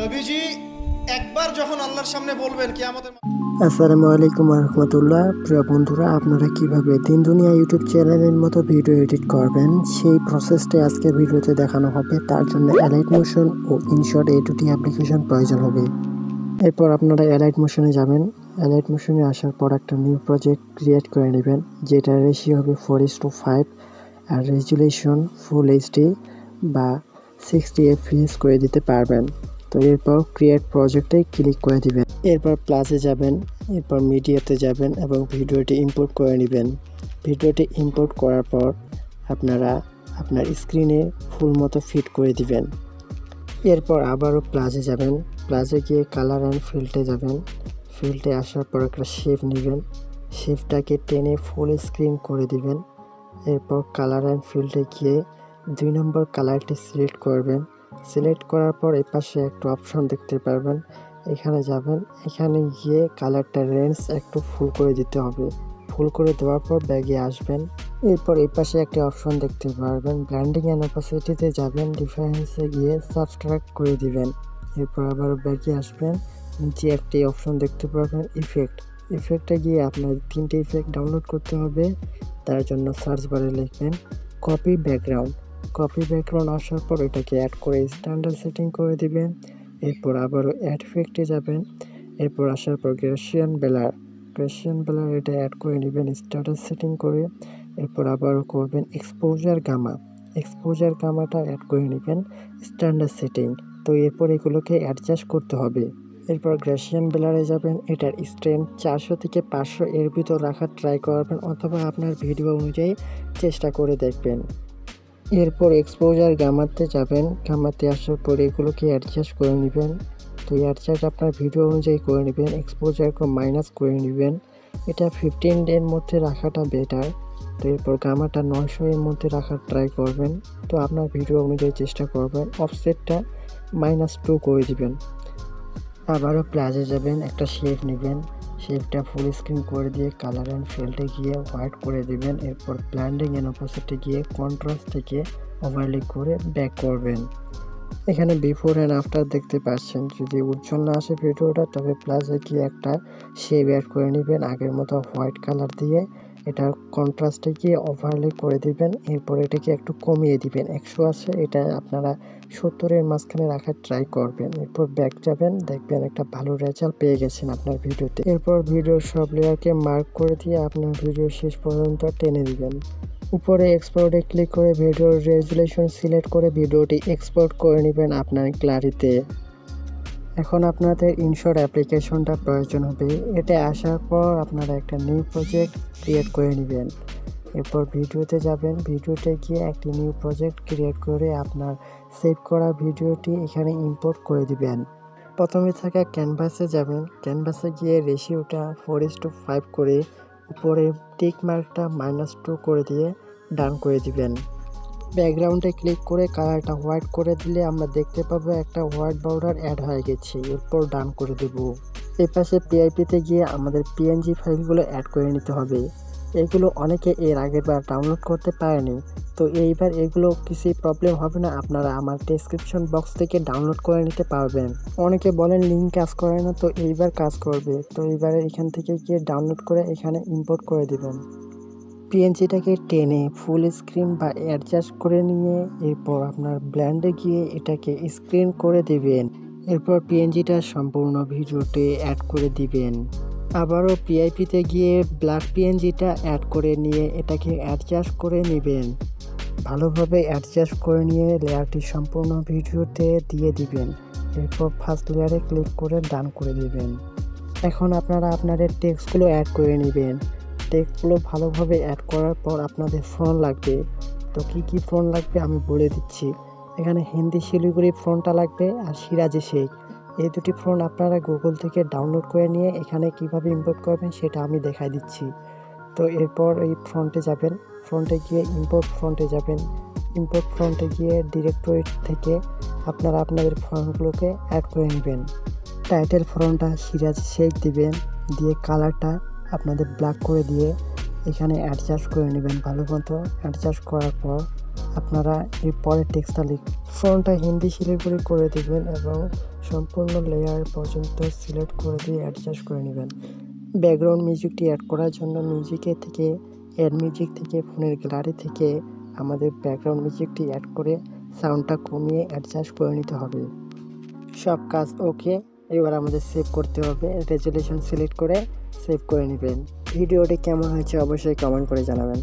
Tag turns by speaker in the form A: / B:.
A: নবীজি, একবার যখন আল্লাহর সামনে বলবেন কি আমাদের
B: আসসালামু আলাইকুম রহমতুল্লাহ। প্রিয় বন্ধুরা, আপনারা কীভাবে দিন দুনিয়া ইউটিউব চ্যানেলের মতো ভিডিও এডিট করবেন? সেই প্রসেসটা আজকে ভিডিওতে দেখানো হবে। তার জন্য অ্যালাইট মোশন ও ইনশর্ট এই দুটি অ্যাপ্লিকেশন প্রয়োজন হবে। এরপর আপনারা অ্যালাইট মোশনে যাবেন। অ্যালাইট মোশনে আসার পর একটা নিউ প্রজেক্ট ক্রিয়েট করে নেবেন যেটা রেশিও হবে ফোর ইস টু ফাইভ আর রেজুলেশন ফুল এইচডি বা সিক্সটি এফপিএস করে দিতে পারবেন। তো এরপর ক্রিয়েট প্রজেক্টে ক্লিক করে দিবেন। এরপর প্লাসে যাবেন, এরপর মিডিয়াতে যাবেন এবং ভিডিওটি ইম্পোর্ট করে নেবেন। ভিডিওটি ইম্পোর্ট করার পর আপনারা আপনার স্ক্রিনে ফুল মতো ফিট করে দিবেন। এরপর আবারও প্লাসে যাবেন। প্লাসে গিয়ে কালার অ্যান্ড ফিল্ডে যাবেন। ফিল্ডে আসার পর একটা শেপ নেবেন। শেপটাকে টেনে ফুল স্ক্রিন করে দিবেন। এরপর কালার অ্যান্ড ফিল্ডে গিয়ে দুই নম্বর কালারটি সিলেক্ট করবেন। সিলেক্ট করার পর এই পাশে একটা অপশন দেখতে পারবেন। এখানে যাবেন। এখানে গিয়ে কালারটা রেঞ্জ একটু ফুল করে দিতে হবে। ফুল করে দেওয়ার পর ব্যাগে আসবেন। এরপর এই পাশে একটা অপশন দেখতে পারবেন। ব্র্যান্ডিং অ্যান্ড অপাসিটিতে যাবেন। ডিফারেন্সে গিয়ে সাবস্ট্রাক্ট করে দিবেন। এরপর আবার ব্যাগে আসবেন। নিচে একটি অপশন দেখতে পারবেন, ইফেক্ট। ইফেক্টে গিয়ে আপনার তিনটে ইফেক্ট ডাউনলোড করতে হবে। তার জন্য সার্চ বারে লিখবেন, কপি ব্যাকগ্রাউন্ড কপি ব্যাকগ্রাউন্ড আসার পর এটাকে অ্যাড করে স্ট্যান্ডার্ড সেটিং করে দিবেন। এরপর আবারও অ্যাড ইফেক্টে যাবেন। এরপর আসার পর গ্রেশিয়ান বেলার গ্রেশিয়ান বেলার এটা অ্যাড করে নেবেন স্ট্যাটাস সেটিং করে। এরপর আবারও করবেন এক্সপোজার গামা এক্সপোজার গামাটা অ্যাড করে নেবেন স্ট্যান্ডার্ড সেটিং তো এরপর এগুলোকে অ্যাডজাস্ট করতে হবে। এরপর গ্রেশিয়ান বেলারে যাবেন। এটার স্ট্রেন্থ চারশো থেকে পাঁচশো এর ভিতর রাখার ট্রাই করবেন অথবা আপনার ভিডিও অনুযায়ী চেষ্টা করে দেখবেন। এরপর এক্সপোজার গামাতে যাবেন গামাতে আসার পরে এগুলোকে অ্যাডজাস্ট করে নেবেন। তো অ্যাডজাস্ট আপনার ভিডিও অনুযায়ী করে নেবেন এক্সপোজারকে মাইনাস করে নেবেন। এটা ফিফটিন ডের মধ্যে রাখাটা বেটার তো এরপর গামাটা নয়শো এর মধ্যে রাখার ট্রাই করবেন। তো আপনার ভিডিও অনুযায়ী চেষ্টা করবেন অফসেটটা মাইনাস টু করে দিবেন। আবারও প্লাজে যাবেন, একটা শেপ নেবেন। শেপটা ফুল স্ক্রিন করে দিয়ে কালার অ্যান্ড ফিল্ডে গিয়ে হোয়াইট করে দিবেন। এরপর ব্ল্যান্ডিং অ্যান্ড অপোজিটে গিয়ে কন্ট্রাস্ট থেকে ওভারলি করে ব্যাক করবেন। এখানে বিফোর অ্যান্ড আফটার দেখতে পাচ্ছেন। যদি উজ্জ্বল না আসে ভিডিওটা তবে প্লাসে গিয়ে একটা শেপ অ্যাড করে নেবেন। আগের মতো হোয়াইট কালার দিয়ে এটা কন্ট্রাস্টে গিয়ে ওভারলি করে দিবেন, এরপর এটাকে একটু কমিয়ে দিবেন। একশো আছে, এটা আপনারা সত্তরের মাঝখানে রাখার ট্রাই করবেন। এরপর ব্যাক যাবেন, দেখবেন একটা ভালো রেজাল্ট পেয়ে গেছেন আপনার ভিডিওতে। এরপর ভিডিওর সব লেয়ারকে মার্ক করে দিয়ে আপনার ভিডিও শেষ পর্যন্ত টেনে দিবেন। উপরে এক্সপোর্টে ক্লিক করে ভিডিওর রেজুলেশন সিলেক্ট করে ভিডিওটি এক্সপোর্ট করে নেবেন আপনার গ্যালারিতে এখন আপনাদের ইনশর্ট অ্যাপ্লিকেশনটা প্রয়োজন হবে। এটা আসার পর আপনারা একটা নিউ প্রজেক্ট ক্রিয়েট করে নেবেন। এরপর ভিডিওতে যাবেন। ভিডিওতে গিয়ে একটি নিউ প্রজেক্ট ক্রিয়েট করে আপনার সেভ করা ভিডিওটি এখানে ইম্পোর্ট করে দিবেন। প্রথমে থাকা ক্যানভাসে যাবেন। ক্যানভাসে গিয়ে রেশিওটা ফোর ইস টু ফাইভ করে উপরে টিক মার্কটা মাইনাস টু করে দিয়ে ডান করে দিবেন। ব্যাকগ্রাউন্ডে ক্লিক করে কালারটা হোয়াইট করে দিলে আমরা দেখতে পাবো একটা হোয়াইট বর্ডার অ্যাড হয়ে গেছে। এরপর ডান করে দেব। এই পাশে পিআইপিতে গিয়ে আমাদের পিএনজি ফাইলগুলো অ্যাড করে নিতে হবে। এগুলো অনেকে এর আগের বার ডাউনলোড করতে পারেনি। তো এইবার এগুলো কিছুই প্রবলেম হবে না, আপনারা আমার ডেসক্রিপশন বক্স থেকে ডাউনলোড করে নিতে পারবেন। অনেকে বলেন লিঙ্ক কাজ করে না, তো এইবার কাজ করবে। তো এইবারে এখান থেকে গিয়ে ডাউনলোড করে এখানে ইম্পোর্ট করে দিবেন। পিএনজিটাকে টেনে ফুল স্ক্রিন বা অ্যাডজাস্ট করে নিয়ে এরপর আপনার ব্ল্যান্ডে গিয়ে এটাকে স্ক্রিন করে দিবেন। এরপর পিএনজিটা সম্পূর্ণ ভিডিওতে অ্যাড করে দিবেন। আবারও পিআইপিতে গিয়ে ব্ল্যাক পিএনজিটা অ্যাড করে নিয়ে এটাকে অ্যাডজাস্ট করে নেবেন। ভালোভাবে অ্যাডজাস্ট করে নিয়ে লেয়ারটি সম্পূর্ণ ভিডিওতে দিয়ে দিবেন। এরপর ফার্স্ট লেয়ারে ক্লিক করে ডান করে দিবেন। এখন আপনারা আপনাদের টেক্সটগুলো অ্যাড করে নেবেন। টেক্সটগুলো ভালোভাবে অ্যাড করার পর আপনাদের ফোন লাগবে। তো কি কি ফোন লাগবে আমি বলে দিচ্ছি। এখানে হিন্দি শিলিগুড়ি ফোনটা লাগবে আর সিরাজি শেখ। এই দুটি ফোন আপনারা গুগল থেকে ডাউনলোড করে নিয়ে এখানে কীভাবে ইম্পোর্ট করবেন সেটা আমি দেখাই দিচ্ছি। তো এরপর এই ফ্রন্টে যাবেন। ফ্রন্টে গিয়ে ইম্পোর্ট ফ্রন্টে যাবেন। ইম্পোর্ট ফ্রন্টে গিয়ে ডিরেক্টরি থেকে আপনারা আপনাদের ফোনগুলোকে অ্যাড করে নেবেন। টাইটেল ফোনটা সিরাজ শেখ দিবেন। দিয়ে কালারটা আপনাদের ব্ল্যাক করে দিয়ে এখানে অ্যাডজাস্ট করে নেবেন ভালো মতো। অ্যাডজাস্ট করার পর আপনারা এই পরের টেক্সটটা লিখ ফ্রন্টটা হিন্দি শিলিগুড়ি করে দিবেন এবং সম্পূর্ণ লেয়ার পর্যন্ত সিলেক্ট করে দিয়ে অ্যাডজাস্ট করে নেবেন। ব্যাকগ্রাউন্ড মিউজিকটি অ্যাড করার জন্য মিউজিকে থেকে অ্যাড মিউজিক থেকে, ফোনের গ্যালারি থেকে আমাদের ব্যাকগ্রাউন্ড মিউজিকটি অ্যাড করে সাউন্ডটা কমিয়ে অ্যাডজাস্ট করে নিতে হবে। সব কাজ ওকে এবার আমাদের সেভ করতে হবে রেজুলেশন সিলেক্ট করে সেভ করে নেবেন। ভিডিওটি কেমন হয়েছে অবশ্যই কমেন্ট করে জানাবেন।